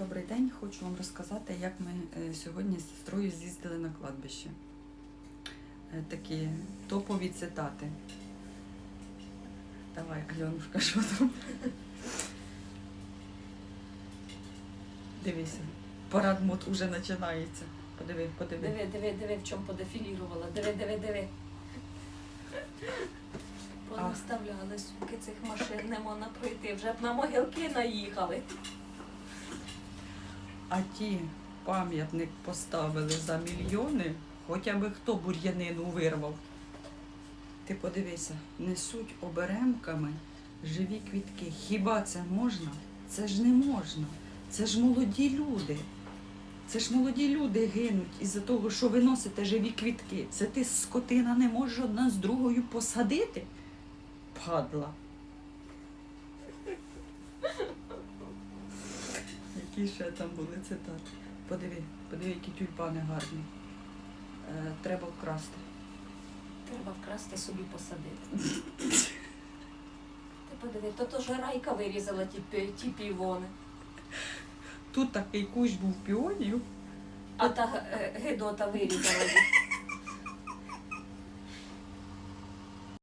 Добрий день, хочу вам розказати, як ми е, сьогодні з сестрою з'їздили на кладбище. Е, Такі топові цитати. Давай, Альонушка, що там? Дивися, парад мод уже починається. Подиви, подиви. Диви, диви, диви, в чому подефілірувала. Диви, диви, диви. Понаставляли суки цих машин, не можна пройти. Вже б на могилки наїхали. А ті пам'ятник поставили за мільйони, хоча би хто бур'янину вирвав. Ти подивися, несуть оберемками живі квітки. Хіба це можна? Це ж не можна. Це ж молоді люди. Це ж молоді люди гинуть із-за того, що ви носите живі квітки. Це ти скотина не можеш одна з другою посадити? Падла. Які ще там були цитати? Подиви, подиви, які тюльпани гарні. Е, треба вкрасти. Треба вкрасти собі посадити. Ти подиви, то то ж райка вирізала ті, пі- ті півони. Тут такий кущ був піонів. А та е, гидота вирізала їх.